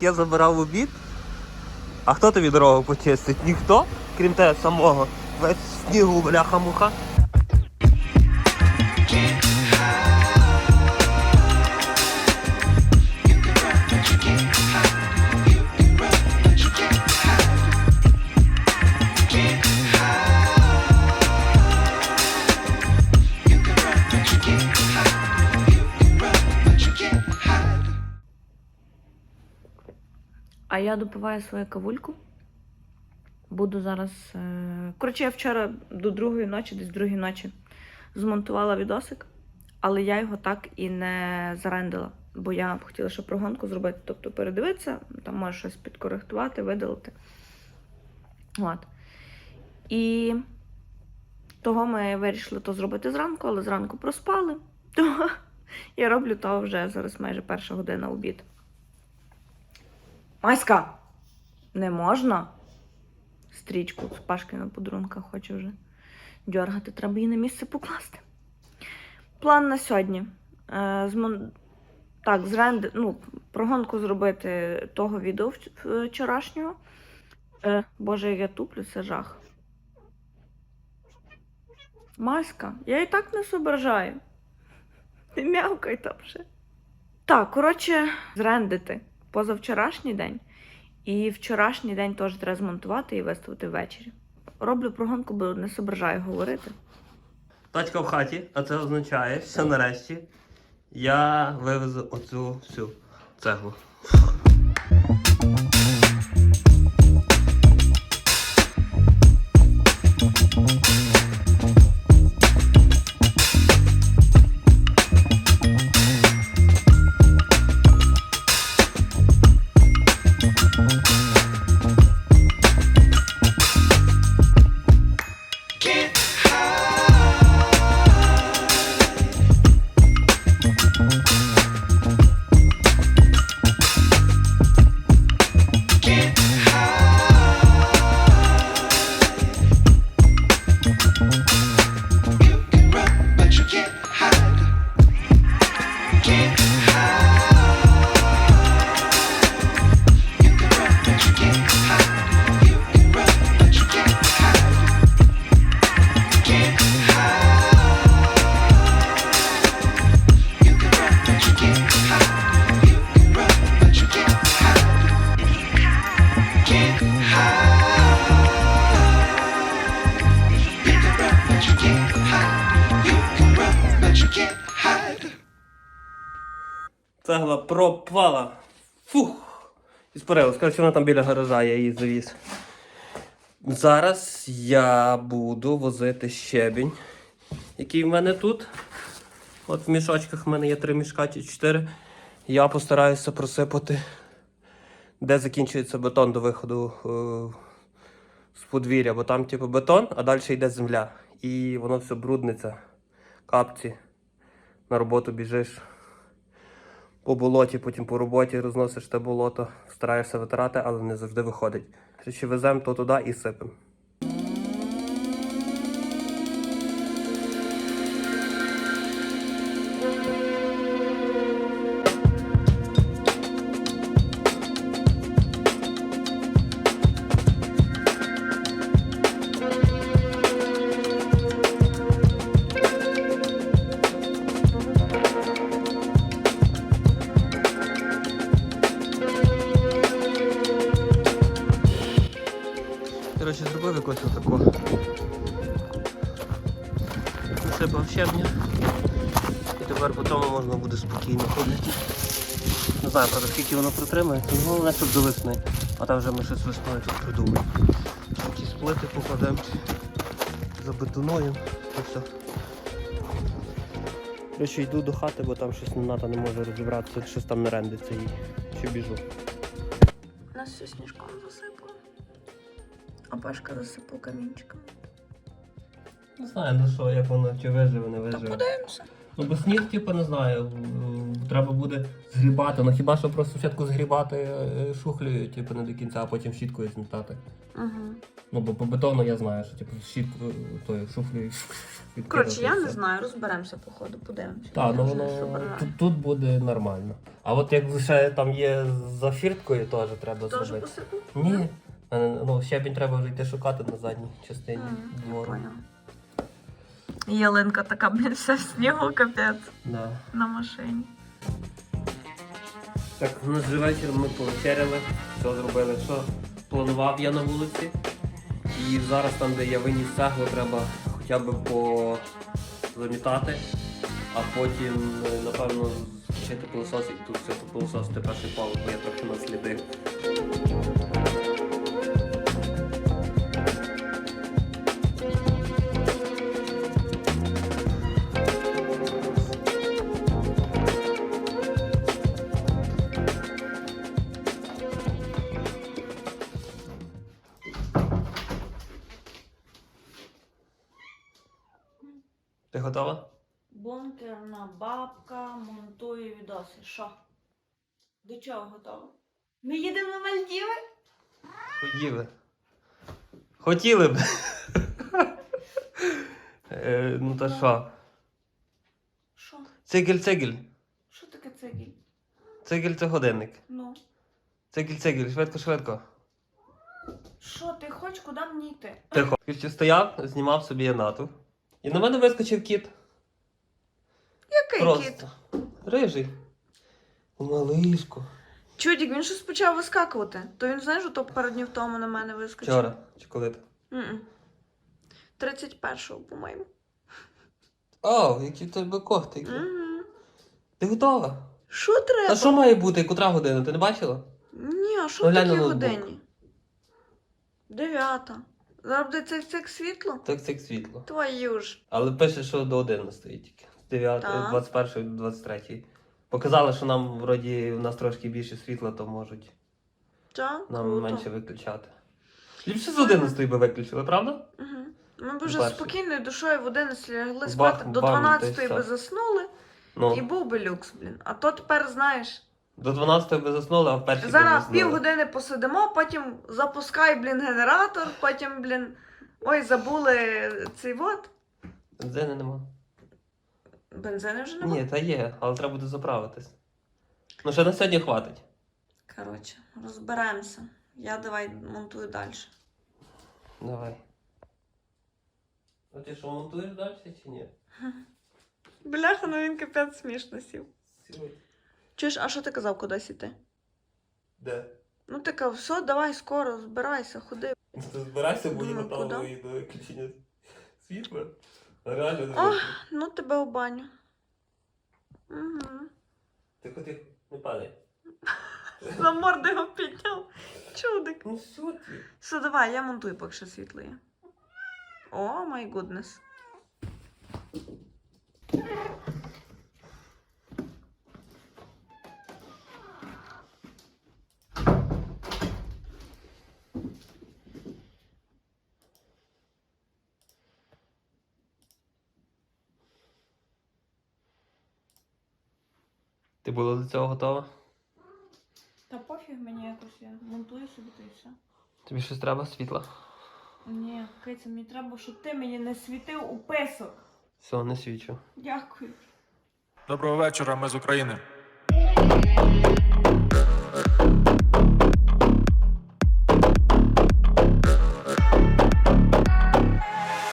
Я забирав обід. А хто тобі дорогу почистить? Ніхто, крім тебе самого. Весь снігу бляха-муха. А я допиваю свою кавульку. Буду зараз. Е... Коротше, я вчора до другої ночі, десь другої ночі, змонтувала відосик, але я його так і не зарендила. Бо я хотіла ще прогонку зробити, тобто передивитися, там може щось підкоректувати, видалити. От. І того ми вирішили то зробити зранку, але зранку проспали. Тому я роблю то вже зараз майже перша година обід. Маська! Не можна. Стрічку з Пашкина подарунка хоче вже дьоргати. Треба її на місце покласти. План на сьогодні. Е, змон... Так, зренди... ну, прогонку зробити того відео вчорашнього. Е, Боже, я туплю, це жах. Маська, я і так не зображаю. Не м'явкай там вже. Так, коротше, зрендити позавчорашній день. І вчорашній день теж треба змонтувати і виставити ввечері. Роблю прогонку, бо не зображаю говорити. Тачка в хаті, а це означає, що нарешті я вивезу оцю всю цеглу. Цегла пропала. Фух. І спорилась. Коротше, вона там біля гаража, я її завіз. Зараз я буду возити щебінь, який в мене тут. От в мішочках в мене є три мішка чи чотири. Я постараюся просипати, де закінчується бетон до виходу е, з подвір'я, бо там типу бетон, а далі йде земля. І воно все брудниться. Капці. На роботу біжиш по болоті, потім по роботі розносиш те болото, стараєшся витирати, але не завжди виходить. Коротше, веземо то туди і сипемо. Зробив якось отако. Насипав щебня. І тепер по тому можна буде спокійно ходити. Не знаю, правда, скільки воно протримається, ну головне, щоб до весни. А там вже ми щось весною тут придумаємо. Якісь плити покладемо, забетонуємо і все. Коротше, йду до хати, бо там щось ната не може розібратися, щось там не рендиться їй. Ще біжу. Нас все сніжком засипало. А Пашка засипав камінчиком. Не знаю, ну що, як воно, чи виживе, не Та виживе. подивимося. Ну, бо сніг, типу, не знаю, треба буде згрібати. Ну хіба що просто спочатку згрібати е, шухлею, типу, не до кінця, а потім щіткою змітати. Угу. Ну, бо по бетону я знаю, що типу щіткою тою шухлею. Коротше, я не знаю, розберемося по ходу, подивимося. Так, ну вже воно тут, тут буде нормально. А от як лише там є за фірткою, теж треба Теж зробити. посипу? Ні. Мене, Ну, щебінь треба вже йти шукати на задній частині я двору. Ялинка така, блін, вся в снігу, капець, Да. на машині. Так, у нас же вечір ми повечеряли, все зробили, що планував я на вулиці. І зараз там, де я виніс цеглу, треба хоча б по замітати, а потім, е, напевно, включити пилосос і тут все попилососити перший палок, бо я трохи наслідив. Ти готова? Бункерна бабка монтує відоси. Що? До чого готова? Ми їдемо на Мальдіви? Хотіли. Хотіли б. Е, ну та що? Що? Цигель, цигель. Що таке цегіль? Цигель це годинник. Ну. Цигель, цигель, швидко, швидко. Що ти хочеш, куди мені йти? Тихо. Коротше, стояв, знімав собі янату. І на мене вискочив кіт. Який Просто. кіт? Рижий. Малишко. Чудік, він щось почав вискакувати. То він, знаєш, то пару днів тому на мене вискочив. Вчора. Чи коли то? М-м. 31-го, по-моєму. О, які в тебе когтики. Угу. Ти готова? Що треба? А що має бути? Котра година? Ти не бачила? Ні, а що в такій годині? Дев'ята. Буде цих цих світло? Так це світло. Твою ж. Але пише, що до 11 тільки. З 9, Так. 21 до 23. Показали, що нам вроді у нас трошки більше світла, то можуть Та? нам Круто. менше виключати. Ліпше з 11 би виключили, правда? Угу. Ми б вже спокійною душою в 11 лягли Бах, спати, до бам, 12 та би все. заснули, і Ну, був би люкс, блін. А то тепер, знаєш, до 12 би заснули, а в першій би зараз заснули. півгодини посидимо, потім запускай, блін, генератор, потім, блін, ой, забули цей вот. Бензину нема. Бензини вже немає. Ні, та є, але треба буде заправитись. Ну, ще на сьогодні хватить. Коротше, розберемося. Я давай монтую далі. Давай. А ти що, монтуєш далі чи ні? Бляха, ну він капець смішно сів. Сьогодні. Чуєш, а що ти казав кудись іти? Де? Ну ти казав, все, давай скоро, збирайся, ходи. Ти збирайся, бо готово куди? і до виключення світла. Реально не виключно. Ну тебе у баню. Угу. Тихо, тихо, не падай. За морди його підняв. Чудик. Ну що ти? Все, давай, я монтую, поки що світло є. О, май гуднес. Ти була до цього готова? Та пофіг мені якось я монтую собі то і все. Тобі щось треба світла? Ні, Киця, мені треба, щоб ти мені не світив у писок. Все, не свічу. Дякую. Доброго вечора, ми з України.